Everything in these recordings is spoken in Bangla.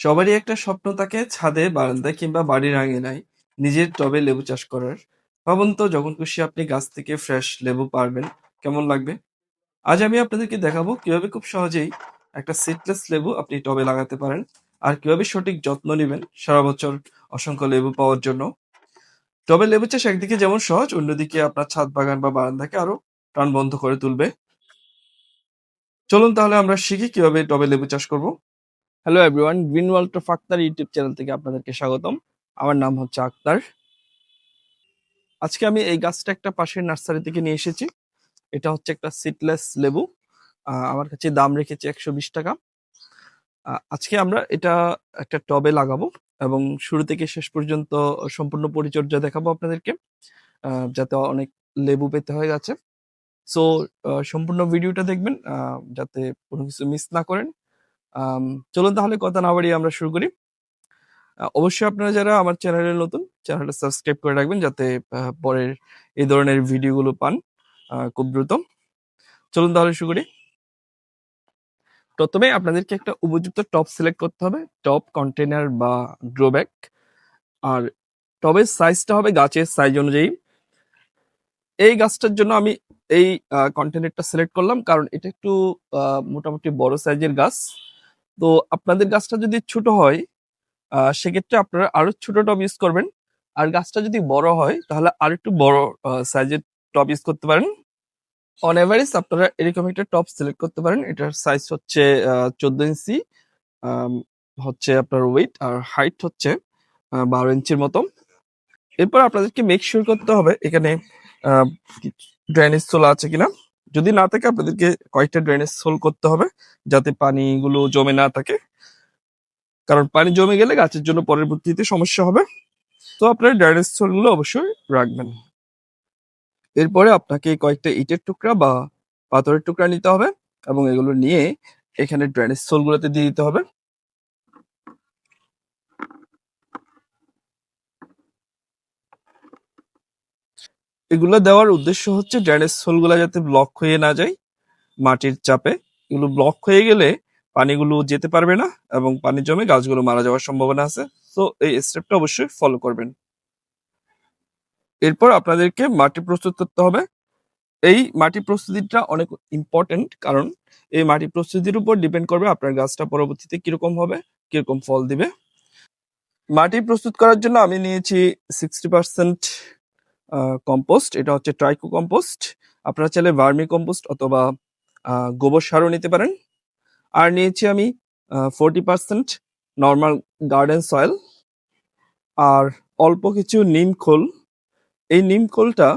সবারই একটা স্বপ্ন থাকে ছাদে, বারান্দায় কিংবা বাড়ির আঙিনায় নিজের টবে লেবু চাষ করার। ভাবুন তো যখন খুশি আপনি গাছ থেকে ফ্রেশ লেবু পারবেন, কেমন লাগবে? আজ আমি আপনাদেরকে দেখাবো কীভাবে খুব সহজেই একটা সিডলেস লেবু আপনি টবে লাগাতে পারেন আর কীভাবে সঠিক যত্ন নেবেন সারা বছর অসংখ্য লেবু পাওয়ার জন্য। টবে লেবু চাষ একদিকে যেমন সহজ, অন্যদিকে আপনার ছাদ বাগান বা বারান্দাকে আরও প্রাণবন্ত করে তুলবে। চলুন তাহলে আমরা শিখি কীভাবে টবে লেবু চাষ করব। Hello everyone green world of Akhtar YouTube channel থেকে আপনাদেরকে স্বাগতম। আমার নাম হচ্ছে আক্তার। আজকে আমি এই গাছটা একটা পাশের নার্সারি থেকে নিয়ে এসেছি। এটা হচ্ছে একটা সিটলেস লেবু। আমার কাছে দাম রেখেছে একশো বিশ টাকা। আজকে আমরা এটা একটা টবে লাগাবো এবং শুরু থেকে শেষ পর্যন্ত সম্পূর্ণ পরিচর্যা দেখাবো আপনাদেরকে যাতে অনেক লেবু পেতে হয়ে গেছে। সো সম্পূর্ণ ভিডিওটা দেখবেন যাতে কোনো কিছু মিস না করেন। চলুন তাহলে কথা না বাড়িয়ে আমরা শুরু করি। অবশ্যই আপনারা যারা আমার চ্যানেলে নতুন, চ্যানেলটা সাবস্ক্রাইব করে রাখবেন যাতে পরের এই ধরনের ভিডিওগুলো পান খুব দ্রুত। চলুন তাহলে শুরু করি। প্রথমে আপনাদেরকে একটা উপযুক্ত টপ সিলেক্ট করতে হবে, টপ কন্টেনার বা ড্রোব্যাক। আর টবের সাইজটা হবে গাছের সাইজ অনুযায়ী। এই গাছটার জন্য আমি এই কন্টেনারটা সিলেক্ট করলাম কারণ এটা একটু মোটামুটি বড় সাইজের গাছ। তো আপনাদের গাছটা যদি ছোট হয় সেক্ষেত্রে আপনারা আরও ছোট টব ইউজ করবেন। আর গাছটা যদি বড় হয়, তাহলে আর একটু বড় সাইজের টব ইউজ করতে পারেন। অন এভারেজ আপনারা এরকম একটা টপ সিলেক্ট করতে পারেন। এটার সাইজ হচ্ছে চোদ্দ ইঞ্চি হচ্ছে আপনার ওয়েট আর হাইট হচ্ছে বারো ইঞ্চির মতো। এরপর আপনাদেরকে মেক শিওর করতে হবে, এখানে ড্রেনেজ সোল আছে কিনা। যদি না থাকে, আপনাদেরকে কয়েকটা ড্রেনেজ সোল করতে হবে যাতে পানিগুলো জমে না থাকে। কারণ পানি জমে গেলে গাছের জন্য পরবর্তীতে সমস্যা হবে। তো আপনার ড্রেনেজ সোলগুলো অবশ্যই রাখবেন। এরপরে আপনাকে কয়েকটা ইটের টুকরা বা পাথরের টুকরা নিতে হবে এবং এগুলো নিয়ে এখানে ড্রেনেজ সোলগুলোতে দিয়ে দিতে হবে। এগুলো দেওয়ার উদ্দেশ্য হচ্ছে ড্রেনেজ সোলগুলো যাতে ব্লক হয়ে না যায় মাটির চাপে। এগুলো ব্লক হয়ে গেলে পানিগুলো যেতে পারবে না এবং পানি জমে গাছগুলো মারা যাওয়ার সম্ভাবনা আছে। তো এই স্টেপটা অবশ্যই ফলো করবেন। এরপর আপনাদেরকে মাটি প্রস্তুত করতে হবে। এই মাটি প্রস্তুতিটা অনেক ইম্পর্টেন্ট কারণ এই মাটি প্রস্তুতির উপর ডিপেন্ড করবে আপনার গাছটা পরবর্তীতে কীরকম হবে, কীরকম ফল দিবে। মাটি প্রস্তুত করার জন্য আমি নিয়েছি সিক্সটি পার্সেন্ট কম্পোস্ট এটা হচ্ছে ট্রাইকো কম্পোস্ট আপনারা চাইলে ভার্মি কম্পোস্ট অথবা গোবর সারও নিতে পারেন। আর নিয়েছি আমি forty percent normal garden soil আর অল্প কিছু নিম খোল। এই নিম খোলটা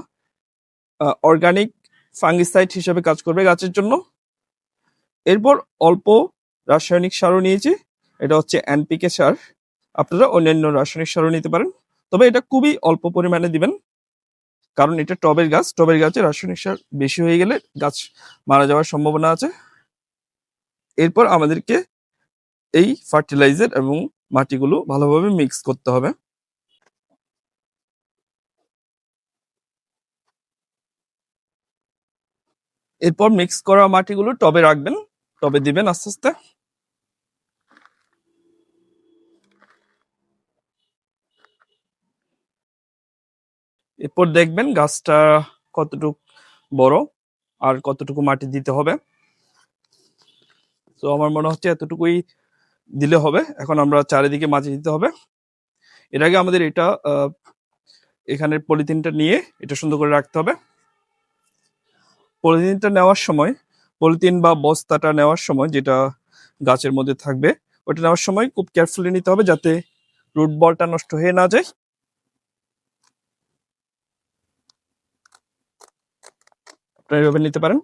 অর্গানিক ফাঙ্গিসাইড হিসেবে কাজ করবে গাছের জন্য। এরপর অল্প রাসায়নিক সারও নিয়েছি। এটা হচ্ছে এনপিকে সার। আপনারা অন্যান্য রাসায়নিক সারও নিতে পারেন। তবে এটা খুবই অল্প পরিমাণে দিবেন। কারণ এটা টবের গাছ, টবের গাছে রাসায়নিক সার বেশি হয়ে গেলে গাছ মারা যাওয়ার সম্ভাবনা আছে। এরপর আমাদেরকে এই ফার্টিলাইজার এবং মাটিগুলো ভালোভাবে মিক্স করতে হবে। এরপর মিক্স করা মাটিগুলো টবে রাখবেন, টবে দিবেন আস্তে আস্তে। এরপর দেখবেন গাছটা কতটুকু বড় আর কতটুকু মাটি দিতে হবে। তো আমার মনে হচ্ছে এতটুকুই দিলে হবে। এখন আমরা চারিদিকে মাটি দিতে হবে। এর আগে আমাদের এটা এখানের পলিথিনটা নিয়ে এটা সুন্দর করে রাখতে হবে। পলিথিনটা নেওয়ার সময়, পলিথিন বা বস্তাটা নেওয়ার সময় যেটা গাছের মধ্যে থাকবে, ওটা নেওয়ার সময় খুব কেয়ারফুলি নিতে হবে যাতে রুট বলটা নষ্ট হয়ে না যায়। আপনারা এভাবে নিতে পারেন?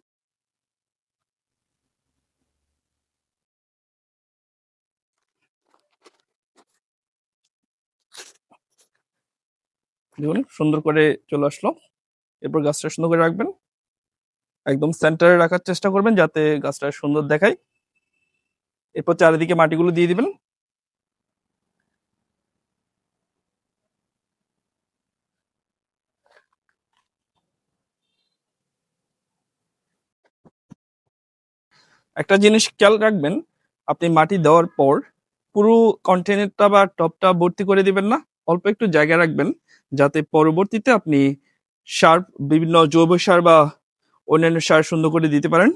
দেখুন, সুন্দর করে চলে আসলো। এরপর গাছটা সুন্দর করে রাখবেন। একদম সেন্টারে রাখার চেষ্টা করবেন যাতে গাছটা সুন্দর দেখায়। এরপর চারিদিকে মাটিগুলো দিয়ে দিবেন। একটা জিনিস খেয়াল রাখবেন, আপনি মাটি দেওয়ার পর পুরো কন্টেনারটা বা টপটা ভর্তি করে দিবেন না, অল্প একটু জায়গা রাখবেন, যাতে পরবর্তীতে আপনি সার, বিভিন্ন জৈব সার বা অন্যান্য সার সুন্দর করে দিতে পারেন।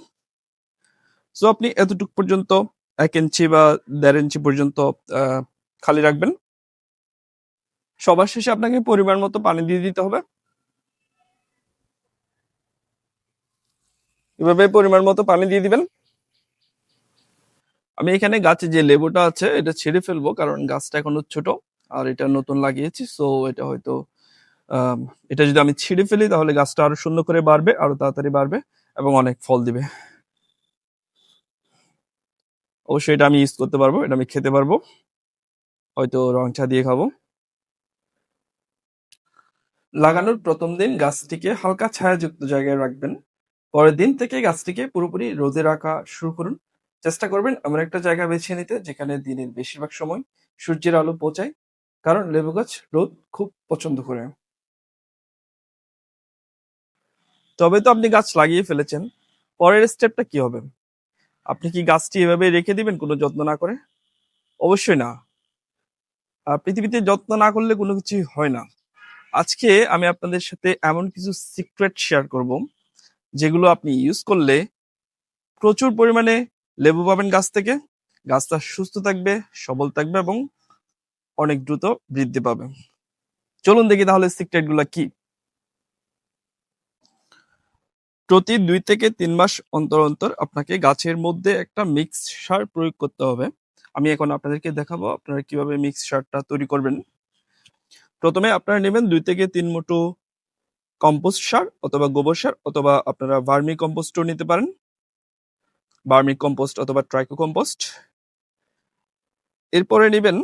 সো আপনি এতটুকু পর্যন্ত এক ইঞ্চি বা দেড় ইঞ্চি পর্যন্ত খালি রাখবেন। সবার শেষে আপনাকে পরিমাণ মতো পানি দিয়ে দিতে হবে। এভাবে পরিমাণ মতো পানি দিয়ে দিবেন। আমি এখানে গাছে যে লেবুটা আছে, এটা ছিঁড়ে ফেলব কারণ গাছটা এখনও ছোট আর এটা নতুন লাগিয়েছি। সো এটা হয়তো এটা যদি আমি ছিঁড়ে ফেলি তাহলে গাছটা আরও সুন্দর করে বাড়বে, আরও তাড়াতাড়ি বাড়বে এবং অনেক ফল দিবে। অবশ্যই এটা আমি ইউজ করতে পারব, এটা আমি খেতে পারব। হয়তো রং চা দিয়ে খাব। লাগানোর প্রথম দিন গাছটিকে হালকা ছায়াযুক্ত জায়গায় রাখবেন। পরের দিন থেকে গাছটিকে পুরোপুরি রোদে রাখা শুরু করুন। চেষ্টা করবেন এমন একটা জায়গা বেছে নিতে যেখানে দিনের বেশিরভাগ সময় সূর্যের আলো পৌঁছায়, কারণ লেবু গাছ রোদ খুব পছন্দ করে। তবে তো আপনি গাছ লাগিয়ে ফেলেছেন, পরের স্টেপটা কি হবে? আপনি কি গাছটি এভাবে রেখে দিবেন কোনো যত্ন না করে? অবশ্যই না। পৃথিবীতে যত্ন না করলে কোনো কিছুই হয় না। আজকে আমি আপনাদের সাথে এমন কিছু সিক্রেট শেয়ার করব, যেগুলো আপনি ইউজ করলে প্রচুর পরিমাণে লেবু পাবেন গাছ থেকে। গাছটা সুস্থ থাকবে, সবল থাকবে এবং অনেক দ্রুত বৃদ্ধি পাবে। চলুন দেখি তাহলে সিক্রেটগুলা কি। প্রতি দুই থেকে তিন মাস অন্তর অন্তর আপনাকে গাছের মধ্যে একটা মিক্স সার প্রয়োগ করতে হবে। আমি এখন আপনাদেরকে দেখাবো আপনারা কীভাবে মিক্স সারটা তৈরি করবেন। প্রথমে আপনারা নেবেন দুই থেকে তিন মুঠো কম্পোস্ট সার অথবা গোবর সার অথবা আপনারা ভার্মি কম্পোস্টও নিতে পারেন। ভার্মি কম্পোস্ট অথবা ট্রাইকো কম্পোস্ট এরপরে নেবেন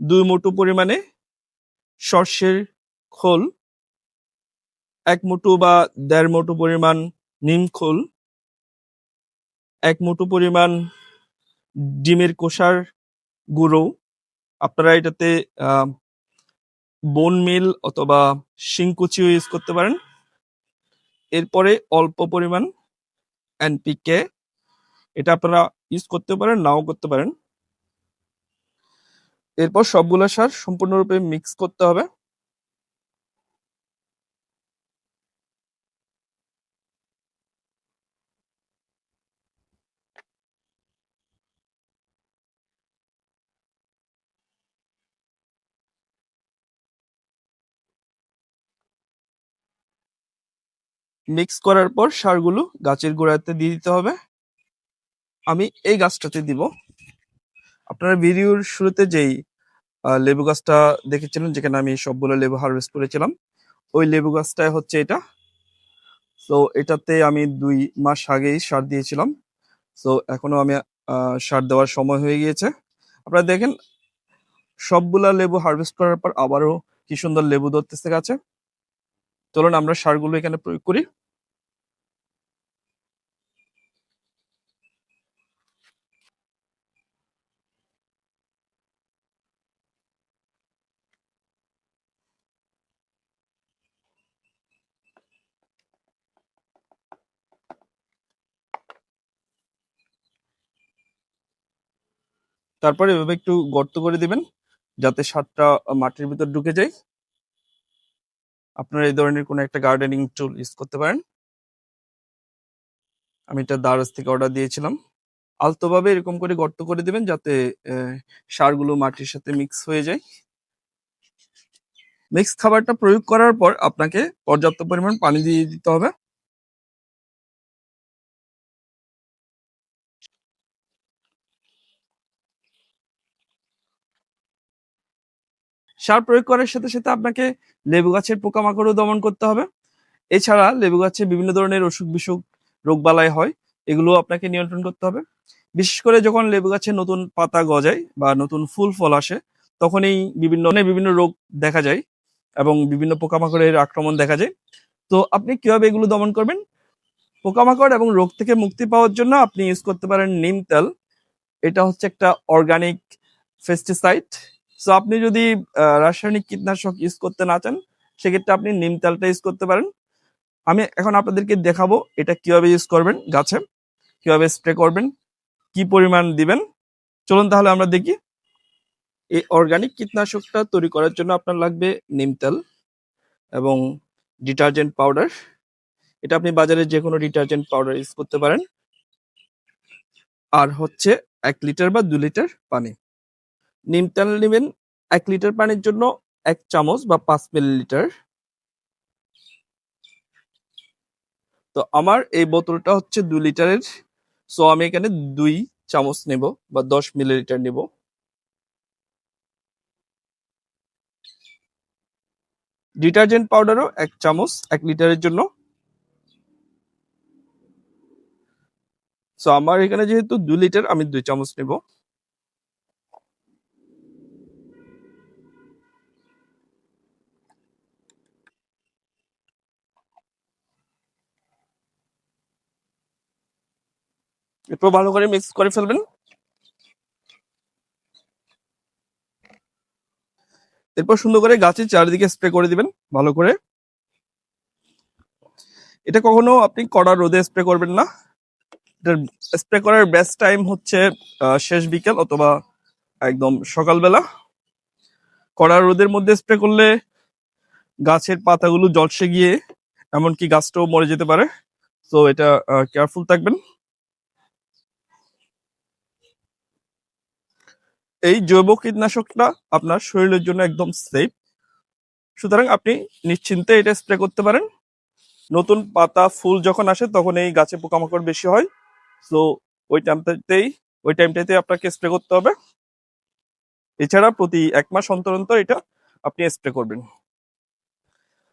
দুই মুঠো পরিমাণে সর্ষের খোল, এক মুঠো বা দেড় মুঠো পরিমাণ নিম খোল, এক মুঠো পরিমাণ ডিমের কোষার গুঁড়ো। আপনারা এটাতে বোন মিল অথবা শিংকুচিও ইউজ করতে পারেন। এরপরে অল্প পরিমাণ এনপিকে এটা আপনারা ইউজ করতে পারেন, নাও করতে পারেন। এরপর সবগুলো সার সম্পূর্ণরূপে মিক্স করতে হবে। মিক্স করার পর সারগুলো গাছের গোড়াতে দিয়ে দিতে হবে। আমি এই গাছটাতে দিব। আপনারা ভিডিওর শুরুতে যেই লেবু গাছটা দেখেছিলেন যেখানে আমি সবগুলো লেবু হারভেস্ট করেছিলাম, ওই লেবু গাছটাই হচ্ছে এটা। তো এটাতে আমি দুই মাস আগেই সার দিয়েছিলাম। তো এখনও আমি সার দেওয়ার সময় হয়ে গিয়েছে। আপনারা দেখেন, সবগুলা লেবু হারভেস্ট করার পর আবারও কি সুন্দর লেবু ধরতেছে গাছে। চলুন আমরা সারগুলো এখানে প্রয়োগ করি। তারপরে এভাবে একটু গর্ত করে দিবেন, যাতে সারটা মাটির ভিতর ঢুকে যায়। আপনারা এই ধরনের কোনো একটা গার্ডেনিং টুল ইউজ করতে পারেন। আমি এটা দারাজ থেকে অর্ডার দিয়েছিলাম। আলতোভাবে এরকম করে গর্ত করে দিবেন, যাতে সারগুলো মাটির সাথে মিক্স হয়ে যায়। মিক্স খাবারটা প্রয়োগ করার পর আপনাকে পর্যাপ্ত পরিমাণ পানি দিয়ে দিতে হবে। সার প্রয়োগ করার সাথে সাথে আপনাকে লেবু গাছের পোকামাকড়ও দমন করতে হবে। এছাড়া লেবু গাছে বিভিন্ন ধরনের অসুখ বিসুখ রোগবালাই হয় এগুলো আপনাকে নিয়ন্ত্রণ করতে হবে। বিশেষ করে যখন লেবু গাছে নতুন পাতা গজায় বা নতুন ফুল ফল আসে, তখনই বিভিন্ন বিভিন্ন রোগ দেখা যায় এবং বিভিন্ন পোকামাকড়ের আক্রমণ দেখা যায়। তো আপনি কীভাবে এগুলো দমন করবেন? পোকামাকড় এবং রোগ থেকে মুক্তি পাওয়ার জন্য আপনি ইউজ করতে পারেন নিম তেল। এটা হচ্ছে একটা অর্গানিক পেস্টিসাইড সো আপনি যদি রাসায়নিক কীটনাশক ইউজ করতে না চান, সেক্ষেত্রে আপনি নিম তেলটা ইউজ করতে পারেন। আমি এখন আপনাদেরকে দেখাবো এটা কীভাবে ইউজ করবেন গাছে, কীভাবে স্প্রে করবেন, কি পরিমাণ দিবেন। চলুন তাহলে আমরা দেখি। এই অর্গানিক কীটনাশকটা তৈরি করার জন্য আপনার লাগবে নিম তেল এবং ডিটারজেন্ট পাউডার এটা আপনি বাজারে যে কোনো ডিটারজেন্ট পাউডার ইউজ করতে পারেন। আর হচ্ছে এক লিটার বা দু লিটার পানি। নিম তেল নেবেন এক লিটার পানির জন্য এক চামচ বা পাঁচ মিলিলিটার। তো আমার এই বোতলটা হচ্ছে দু লিটারের, সো আমি এখানে দুই চামচ নেব বা দশ মিলিলিটার নেব। ডিটারজেন্ট পাউডারও এক চামচ এক লিটারের জন্য। সো আমার এখানে যেহেতু দু লিটার, আমি দুই চামচ নেব। এরপর ভালো করে মিক্স করে ফেলবেন। এরপর সুন্দর করে গাছের চারিদিকে স্প্রে করে দিবেন, ভালো করে। এটা কখনো আপনি কড়া রোদে স্প্রে করবেন না। এটার স্প্রে করার বেস্ট টাইম হচ্ছে শেষ বিকেল অথবা একদম সকালবেলা। কড়া রোদের মধ্যে স্প্রে করলে গাছের পাতাগুলো জলসে গিয়ে, এমনকি গাছটাও মরে যেতে পারে। তো এটা কেয়ারফুল থাকবেন। এই জৈব কীটনাশকটা আপনার শরীরের জন্য একদম সেফ সুতরাং আপনি নিশ্চিন্তে এটা স্প্রে করতে পারেন। নতুন পাতা, ফুল যখন আসে তখন এই গাছে পোকামাকড় বেশি হয়। তো ওই টাইমটাতেই, ওই টাইমটাতে আপনাকে স্প্রে করতে হবে। এছাড়া প্রতি এক মাস অন্তর অন্তর এটা আপনি স্প্রে করবেন।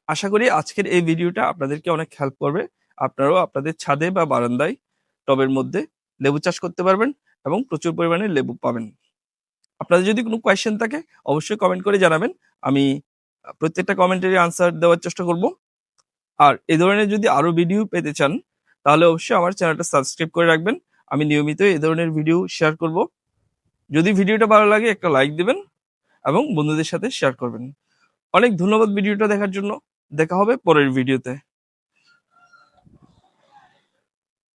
আশা করি আজকের এই ভিডিওটা আপনাদেরকে অনেক হেল্প করবে। আপনারাও আপনাদের ছাদে বা বারান্দায় টবের মধ্যে লেবু চাষ করতে পারবেন এবং প্রচুর পরিমাণে লেবু পাবেন। আপনাদের যদি কোনো কোয়েশ্চেন থাকে, অবশ্যই কমেন্ট করে জানাবেন। আমি প্রত্যেকটা কমেন্টেরই আনসার দেওয়ার চেষ্টা করব। আর এই ধরনের যদি আরও ভিডিও পেতে চান, তাহলে অবশ্যই আমার চ্যানেলটা সাবস্ক্রাইব করে রাখবেন। আমি নিয়মিত এই ধরনের ভিডিও শেয়ার করব। যদি ভিডিওটা ভালো লাগে, একটা লাইক দেবেন এবং বন্ধুদের সাথে শেয়ার করবেন। অনেক ধন্যবাদ ভিডিওটা দেখার জন্য। দেখা হবে পরের ভিডিওতে